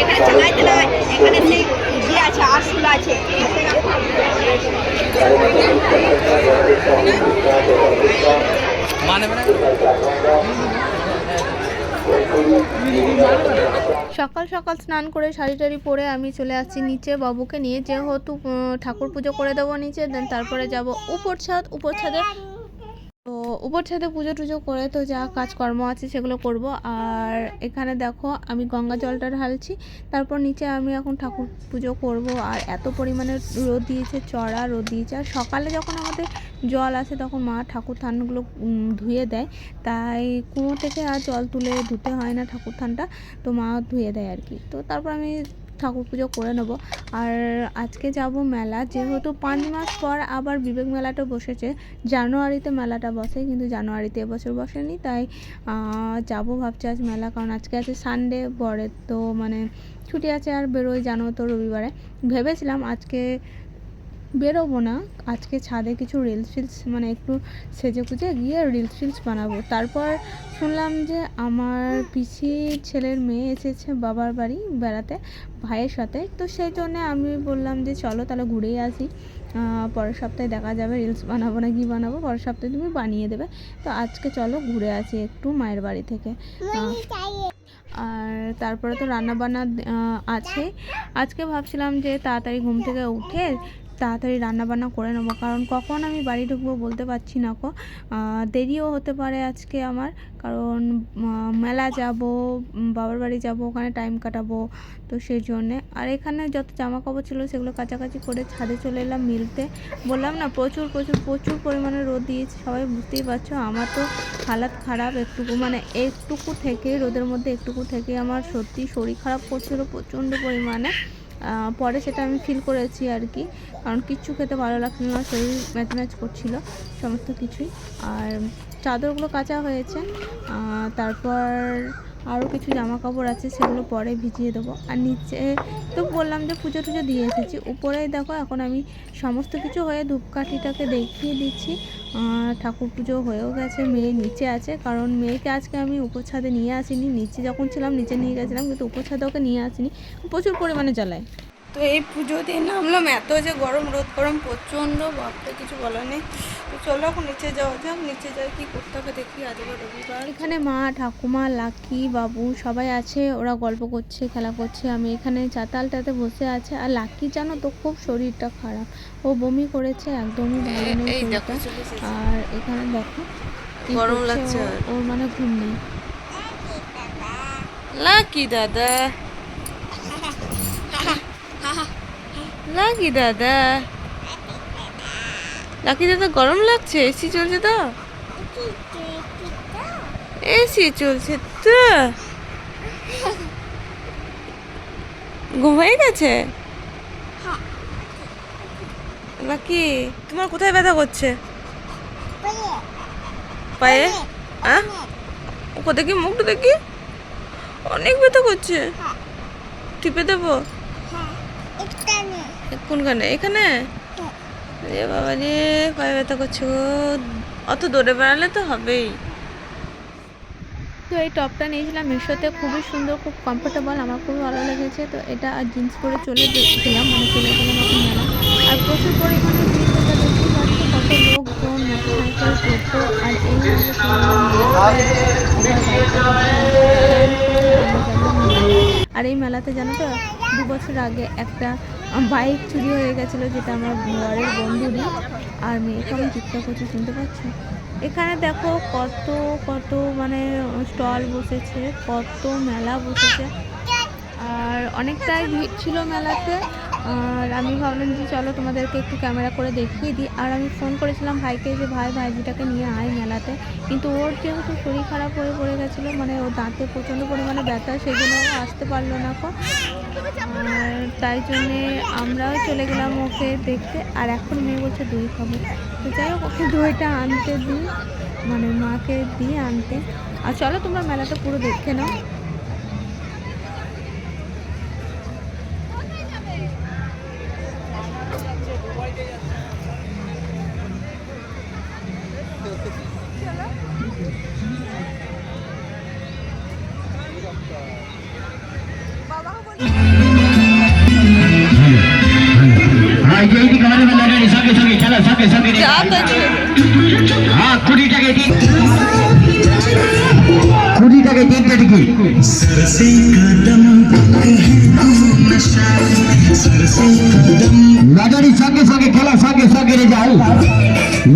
এখানে চালাইতে নয় এখানে সেই ইয়ে আছে আরশুল আছে। মানে মানে? সকাল সকাল স্নান করে শাড়ি টাড়ি পরে আমি চলে আসছি নিচে বাবুকে নিয়ে। যেহেতু ঠাকুর পুজো করে দেবো নিচে দেন তারপরে যাব উপর ছাদ উপর ছাদে তো উপর ছাদে পুজো টুজো করে তো যা কাজকর্ম আছে সেগুলো করব। আর এখানে দেখো আমি গঙ্গা জলটা ঢালছি, তারপর নিচে আমি এখন ঠাকুর পুজো করব। আর এত পরিমাণে রোদ দিয়েছে, চড়া রোদ দিয়েছে। আর সকালে যখন আমাদের জল আসে তখন মা ঠাকুর থানগুলো ধুয়ে দেয়। তাই কুঁয়ো থেকে আর জল তুলে ধুতে হয় না ঠাকুর থানটা, তো মা ধুয়ে দেয় আর কি। তো তারপর আমি ঠাকুর পুজো করে নেব। আর আজকে যাব মেলা, যেহেতু পাঁচ মাস পর আবার বিবেক মেলাটা বসেছে, জানুয়ারিতে মেলাটা বসে, কিন্তু জানুয়ারিতে এবছর বসেনি, তাই যাব ভাবছি আজ মেলা, কারণ আজকে আছে সানডে পরে তো মানে ছুটি আছে আর বেরোয় জানো তো রবিবারে। ভেবেছিলাম আজকে বেরোবো না। আজকে ছাদে কিছু রিলস ফিলস মানে একটু সেজে গুজে গিয়ে রিলস ফিলস বানাবো। তারপর শুনলাম যে আমার পিসি ছেলের মেয়ে এসেছে বাবার বাড়ি বেড়াতে, ভাইয়ের সাথে। তো সেই জন্য আমি বললাম যে চলো তাহলে ঘুরেই আসি। পরের সপ্তাহে দেখা যাবে রিলস বানাবো না কি বানাবো, পরের সপ্তাহে তুমি বানিয়ে দেবে। তো আজকে চলো ঘুরে আসি একটু মায়ের বাড়ি থেকে। আর তারপরে তো রান্না বান্না আছে। আজকে ভাবছিলাম যে তাড়াতাড়ি ঘুম থেকে উঠে তাড়াতাড়ি রান্নাবান্না করে নেব। কারণ কখন আমি বাড়ি ঢুকবো বলতে পারছি না কো দেরিও হতে পারে আজকে আমার। কারণ মেলা যাব বাবার বাড়ি যাব, ওখানে টাইম কাটাবো। তো সেই জন্যে। আর এখানে যত জামা কাপড় ছিল সেগুলো কাচাকাচি করে ছাদে চলে এলাম মিলতে। বললাম না, প্রচুর প্রচুর প্রচুর পরিমাণে রোদ দিয়েছে। সবাই বুঝতেই পারছ, আমার তো হালাত খারাপ একটুকু। মানে একটুকু থেকে, রোদের মধ্যে একটুকু থেকে আমার সত্যি শরীর খারাপ করছিল প্রচণ্ড পরিমাণে। পরে সেটা আমি ফিল করেছি আর কি। কারণ কিচ্ছু খেতে ভালো লাগছিল না, শরীর ম্যাচ ম্যাচ করছিল, সমস্ত কিছুই। আর চাদরগুলো কাঁচা হয়েছে তারপর আরও কিছু জামা কাপড় আছে, সেগুলো পরে ভিজিয়ে দেবো। আর নিচে তো বললাম যে পুজো টুজো দিয়ে এসেছি। উপরেই দেখো এখন আমি সমস্ত কিছু হয়ে ধূপকাঠিটাকে দেখিয়ে দিচ্ছি। ঠাকুর পুজো হয়েও গেছে, মেয়ে নিচে আছে। কারণ মেয়েকে আজকে আমি উপছাদে নিয়ে আসিনি। নিচে যখন ছিলাম, নিচে নিয়ে গেছিলাম, কিন্তু উপছাদে ওকে নিয়ে আসিনি। প্রচুর পরিমাণে জ্বালায়। তো এই পুজো দিয়ে নামলাম এত যে গরম রোদ গরম প্রচণ্ড বাপরে কিছু বলার নেই। তো চলো এখন নিচে যাওয়া যাক নিচে যাই কি করতে হবে দেখি আজ আবার রবিবার। এখানে মা ঠাকুমা লাকি বাবু সবাই আছে ওরা গল্প করছে খেলা করছে আমি এখানে চাতালটাতে বসে আছে। আর লাকি জানো তো খুব শরীরটা খারাপ। ও বমি করেছে একদমই ভালো নেই। চলে এসেছে। আর এখানে দেখো গরম লাগছে ওর- ওর মানে ঘুম নেই। লাকি দাদা। লাকি দাদা। লাকি দাদা, গরম লাগছে? এসি চলছে তো? এসি চলছে তো? ঘুমাই গেছে? লাকি তোমার কোথায় ব্যথা করছে? পায়ে? হ্যাঁ ও দেখি মুখটা দেখি অনেক ব্যথা করছে। টিপে দেবো? কোনখানে? এখানে? রে বাবা রে, পায়ে ব্যথা করছ অত দৌড়ে বেড়ালে তো হবেই। তো এই টপটা নিয়েছিলাম মিশোতে, খুবই সুন্দর, খুব কমফোর্টেবল আমার খুবই ভালো লেগেছে। তো এটা আর জিন্স পরে চলে গেছিলাম মানে চলে গেলাম আর প্রচুর পরিমাণে লোকজন আর আর এই মেলাতে জানো তো, দু বছর আগে একটা বাইক চুরি হয়ে গেছিল, যেটা আমার বরের বন্ধুরই। আর মেয়েকে আমি চিৎকার করছি শুনতে পাচ্ছ? এখানে দেখো কত কত মানে স্টল বসেছে, কত মেলা বসেছে। আর অনেকটাই ভিড় ছিল মেলাতে। আর আমি ভাবলাম যে চলো তোমাদেরকে একটু ক্যামেরা করে দেখিয়ে দিই। আর আমি ফোন করেছিলাম ভাইকে যে, ভাই, ভাইজিটাকে নিয়ে আয় মেলাতে। কিন্তু ওর যেহেতু শরীর খারাপ হয়ে পড়ে গেছিল মানে ওর দাঁতে প্রচণ্ড পরিমাণে ব্যথা সেই জন্য ও আসতে পারল না কো। আর তাই জন্যে আমরাও চলে গেলাম ওকে দেখতে। আর এখন মেয়ে বলছে, দই খাব। তো যাই হোক, ওকে দইটা আনতে দিই মানে মাকে দিয়ে আনতে। আর চলো তোমরা মেলাটা পুরো দেখে নাও। কুড়ি টাকায় তিন কুড়ি টাকায় তিনটে টিকিট লটারির সঙ্গে সঙ্গে খেলার সঙ্গে সঙ্গে রেজাল্ট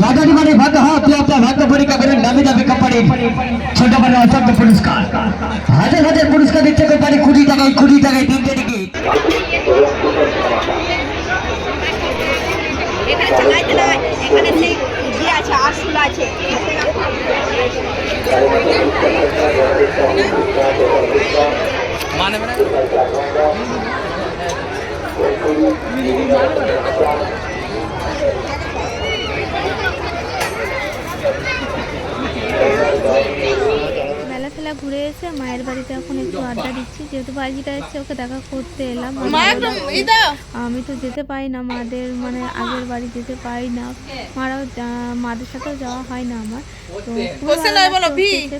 লটারি মানে ভাগ্য আপনি আপনার ভাগ্য পরীক্ষা করেন দামি দামি কোম্পানির ছোট বড় অসংখ্য পুরস্কার হাজার হাজার পুরস্কার দিচ্ছে কোম্পানি কুড়ি টাকায় কুড়ি টাকায় তিনটে টিকিট। এখানে সেই ইয়ে আছে আরশুল আছে। মেলা ফেলা ঘুরে এসে মায়ের বাড়িতে এখন একটু আড্ডা দিচ্ছি যেহেতু বাজিটা এসছে ওকে দেখা করতে এলাম। আমি তো যেতে পারি না মাদের মানে আগের বাড়ি যেতে পাই না। মারাও মাদের সাথেও যাওয়া হয় না আমার। তো।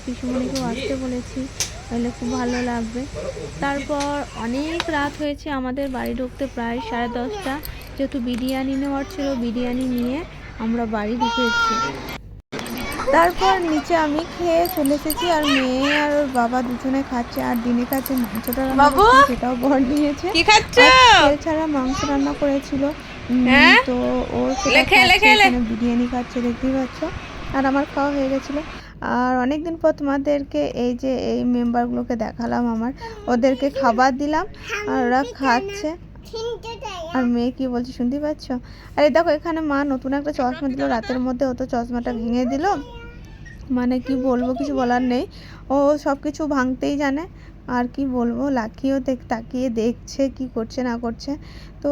পিসুমণিকেও আসতে বলেছি। তাহলে খুব ভালো লাগবে। তারপর অনেক রাত হয়েছে আমাদের বাড়ি ঢুকতে প্রায় সাড়ে দশটা। যেহেতু বিরিয়ানি নেওয়ার ছিল বিরিয়ানি নিয়ে আমরা বাড়ি ঢুকেছি। তারপর নিচে আমি খেয়ে চলে এসেছি আর মেয়ে আর ওর বাবা দুজনে খাচ্ছে আর দিনে খাচ্ছে মাংসটা রান্না? সেটাও বর নিয়েছে। কি খাচ্ছ? আর তেল ছাড়া মাংস রান্না করেছিল। হ্যাঁ? তো ও বিরিয়ানি খাচ্ছে দেখতেই পাচ্ছ। আর আমার খাওয়া হয়ে গেছিল। আর অনেকদিন পর তোমাদেরকে এই যে এই মেম্বারগুলোকে দেখালাম আমার ওদেরকে খাবার দিলাম। আর ওরা খাচ্ছে। আর মেয়ে কি বলছে শুনতে পাচ্ছ? আরে দেখো, এখানে মা নতুন একটা চশমা দিল, রাতের মধ্যে ও তো চশমাটা ভেঙে দিল। মানে কি বলব, কিছু বলার নেই। ও সব কিছু ভাঙতেই জানে। আর কি বলব লাকিও তাকিয়ে দেখছে কি করছে, না করছে। তো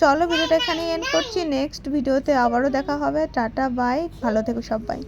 চলো, ভিডিওটা এখানেই এন্ড করছি। নেক্সট ভিডিওতে আবারও দেখা হবে। টাটা বাই ভালো থেকো সব সবাই।